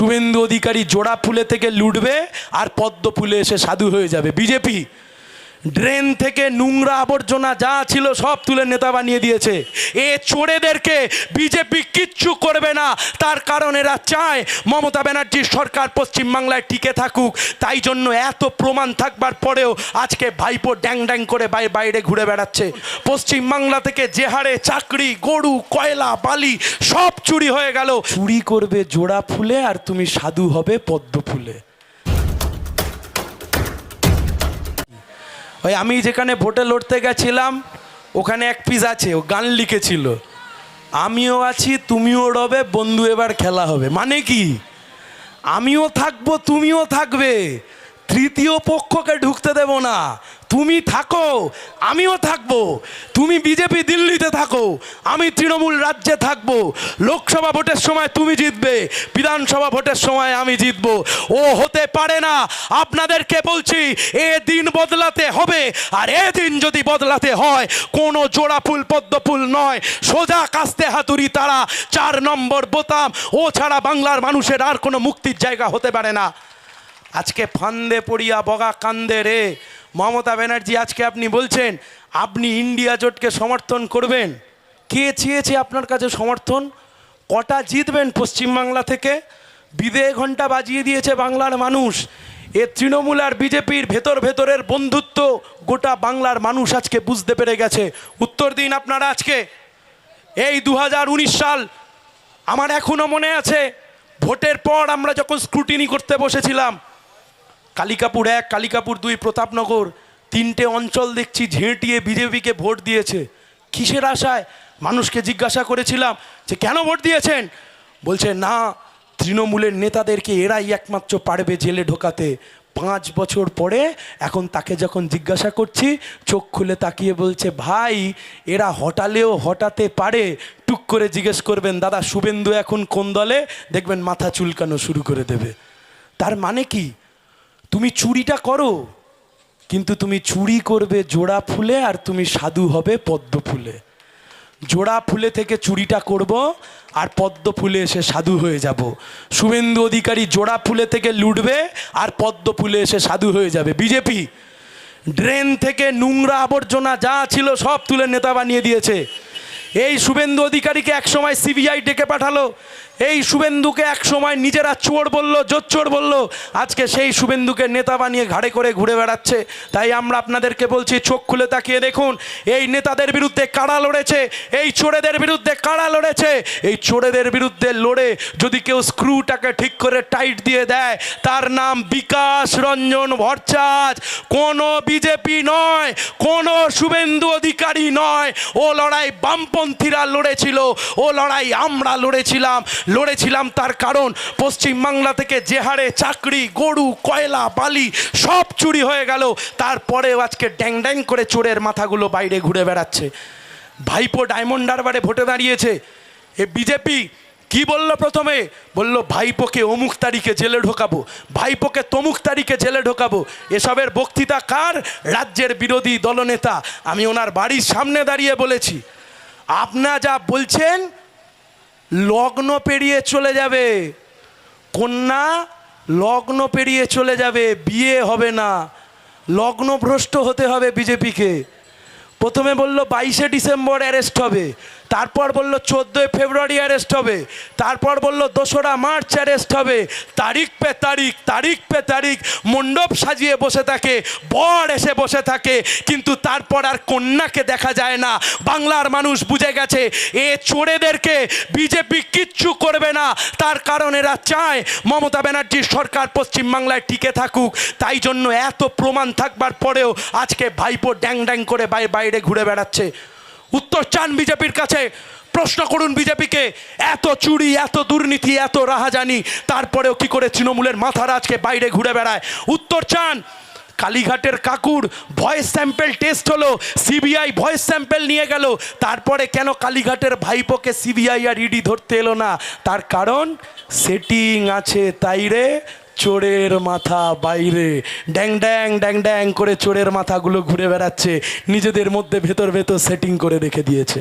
শুভেন্দু অধিকারী জোড়া ফুলে থেকে লুটবে আর পদ্ম ফুলে এসে সাধু হয়ে যাবে। বিজেপি ড্রেন থেকে নোংরা আবর্জনা যা ছিল সব তুলে নেতা বানিয়ে দিয়েছে। এ চোরেদেরকে বিজেপি কিচ্ছু করবে না। তার কারণ এরা চায় মমতা ব্যানার্জির সরকার পশ্চিমবাংলায় টিকে থাকুক। তাই জন্য এত প্রমাণ থাকবার পরেও আজকে ভাইপো ড্যাং ড্যাং করে বাই- বাইরে ঘুরে বেড়াচ্ছে। পশ্চিমবাংলা থেকে যে হারে চাকরি, গরু, কয়লা, বালি সব চুরি হয়ে গেল। চুরি করবে জোড়া ফুলে আর তুমি সাধু হবে পদ্ম ফুলে। ওই আমি যেখানে ভোটে লড়তে গেছিলাম, ওখানে এক পিস আছে, ও গান লিখেছিল। আমিও আছি, তুমিও রবে, বন্ধু এবার খেলা হবে। মানে কি? আমিও থাকব, তুমিও থাকবে। তৃতীয় পক্ষকে ঢুকতে দেব না। তুমি থাকো, আমিও থাকব। তুমি বিজেপি দিল্লিতে থাকো, আমি তৃণমূল রাজ্যে থাকব। লোকসভা ভোটের সময় তুমি জিতবে, বিধানসভা ভোটের সময় আমি জিতবো। ও হতে পারে না। আপনাদেরকে বলছি, এ দিন বদলাতে হবে আর এ দিন যদি বদলাতে হয়, কোনো জোড়া ফুল, পদ্ম ফুল নয়। সোজা কাস্তে হাতুরি তারা, চার নম্বর বোতাম। ও ছাড়া বাংলার মানুষের আর কোনো মুক্তির জায়গা হতে পারে না। আজকে ফান্দে পড়িয়া বগা কান্দে রে। মমতা ব্যানার্জি, আজকে আপনি বলছেন, আপনি ইন্ডিয়া জোটকে সমর্থন করবেন। কে চেয়েছে আপনার কাছে সমর্থন? কটা জিতবেন পশ্চিমবাংলা থেকে? বিদে ঘণ্টা বাজিয়ে দিয়েছে বাংলার মানুষ। এ তৃণমূল আর বিজেপির ভেতর ভেতরের বন্ধুত্ব গোটা বাংলার মানুষ আজকে বুঝতে পেরে গেছে। উত্তর দিন আপনারা আজকে। এই দু হাজার উনিশ সাল আমার এখনও মনে আছে, ভোটের পর আমরা যখন স্ক্রুটিনি করতে বসেছিলাম, কালিকাপুর এক, কালিকাপুর দুই, প্রতাপনগর, তিনটে অঞ্চল দেখছি ঝেঁটিয়ে বিজেপিকে ভোট দিয়েছে। কিসের আশায়? মানুষকে জিজ্ঞাসা করেছিলাম যে, কেন ভোট দিয়েছেন? বলছে, না তৃণমূলের নেতাদেরকে এরাই একমাত্র পারবে জেলে ঢোকাতে। পাঁচ বছর পরে এখন তাকে যখন জিজ্ঞাসা করছি, চোখ খুলে তাকিয়ে বলছে, ভাই, এরা হটালেও হটাতে পারে। টুক করে জিজ্ঞেস করবেন, দাদা শুভেন্দু এখন কোন দলে? দেখবেন মাথা চুলকানো শুরু করে দেবে। তার মানে কি? তুমি চুরিটা করো, কিন্তু তুমি চুরি করবে জোড়া ফুলে আর তুমি সাধু হবে পদ্ম ফুলে। জোড়া ফুলে থেকে চুরিটা করব আর পদ্ম ফুলে এসে সাধু হয়ে যাব। শুভেন্দু অধিকারী জোড়া ফুলে থেকে লুটবে আর পদ্ম ফুলে এসে সাধু হয়ে যাবে। বিজেপি, ড্রেন থেকে নোংরা আবর্জনা যা ছিল সব তুলে নেতা বানিয়ে দিয়েছে। এই শুভেন্দু অধিকারীকে একসময় সিবিআই ডেকে পাঠালো। এই শুভেন্দুকে এক সময় নিজেরা চোর বলল জোচ্চোর বলল। আজকে সেই শুভেন্দুকে নেতা বানিয়ে ঘাড়ে করে ঘুরে বেড়াচ্ছে। তাই আমরা আপনাদেরকে বলছি, চোখ খুলে তাকিয়ে দেখুন, এই নেতাদের বিরুদ্ধে কারা লড়েছে? এই চোরেদের বিরুদ্ধে কারা লড়েছে? এই চোরেদের বিরুদ্ধে লড়ে যদি কেউ স্ক্রুটাকে ঠিক করে টাইট দিয়ে দেয়, তার নাম বিকাশ রঞ্জন ভট্টাচ কোনো বিজেপি নয়, কোনো শুভেন্দু অধিকারী নয়। ও লড়াই বামপন্থীরা লড়েছিল, ও লড়াই আমরা লড়েছিলাম। লড়েছিলাম তার কারণ পশ্চিমবাংলা থেকে যে হারে চাকরি, গরু, কয়লা, বালি সব চুরি হয়ে গেল। তারপরেও আজকে ড্যাং ড্যাং করে চোরের মাথাগুলো বাইরে ঘুরে বেড়াচ্ছে। ভাইপো ডায়মন্ড হারবারে ভোটে দাঁড়িয়েছে। এ বিজেপি কি বলল প্রথমে? বলল, ভাইপোকে অমুক তারিখে জেলে ঢোকাবো। ভাইপোকে তমুক তারিখে জেলে ঢোকাবো। এসবের বক্তৃতা কার? রাজ্যের বিরোধী দলনেতা। আমি ওনার বাড়ির সামনে দাঁড়িয়ে বলেছি। আপনা যা বলছেন লগ্ন পেরিয়ে চলে যাবে। কন্যা লগ্ন পেরিয়ে চলে যাবে, বিয়ে হবে না। লগ্নভ্রষ্ট হতে হবে বিজেপিকে। প্রথমে বলল বাইশে ডিসেম্বর অ্যারেস্ট হবে। তারপর বলল, চোদ্দোই ফেব্রুয়ারি অ্যারেস্ট হবে। তারপর বলল, দোসরা মার্চ অ্যারেস্ট হবে। তারিখ পে তারিখ তারিখ পে তারিখ, মণ্ডপ সাজিয়ে বসে থাকে, বর এসে বসে থাকে, কিন্তু তারপর আর কন্যাকে দেখা যায় না। বাংলার মানুষ বুঝে গেছে, এ চোরেদেরকে বিজেপি কিচ্ছু করবে না। তার কারণ এরা চায়, মমতা ব্যানার্জির সরকার পশ্চিমবাংলায় টিকে থাকুক। তাই জন্য এত প্রমাণ থাকবার পরেও আজকে ভাইপো ড্যাং ড্যাং করে বাই- বাইরে ঘুরে বেড়াচ্ছে। উত্তর চান বিজেপির কাছে। প্রশ্ন করুন বিজেপিকে, এত চুরি, এত দুর্নীতি, এত রাহাজানি, তারপরেও কি করে তৃণমূলের মাথারা আজকে বাইরে ঘুরে বেড়ায়? উত্তর চান, কালীঘাটের কাকুর ভয়েস স্যাম্পেল টেস্ট হলো, সিবিআই ভয়েস স্যাম্পেল নিয়ে গেল, তারপরে কেন কালীঘাটের ভাইপোকে সিবিআই আর ইডি ধরতে এলো না? তার কারণ সেটিং আছে, তাই রে? চোরের মাথা বাইরে। ড্যাং ড্যাং ড্যাং ড্যাং করে চোরের মাথাগুলো ঘুরে বেড়াচ্ছে। নিজেদের মধ্যে ভেতর ভেতর সেটিং করে রেখে দিয়েছে।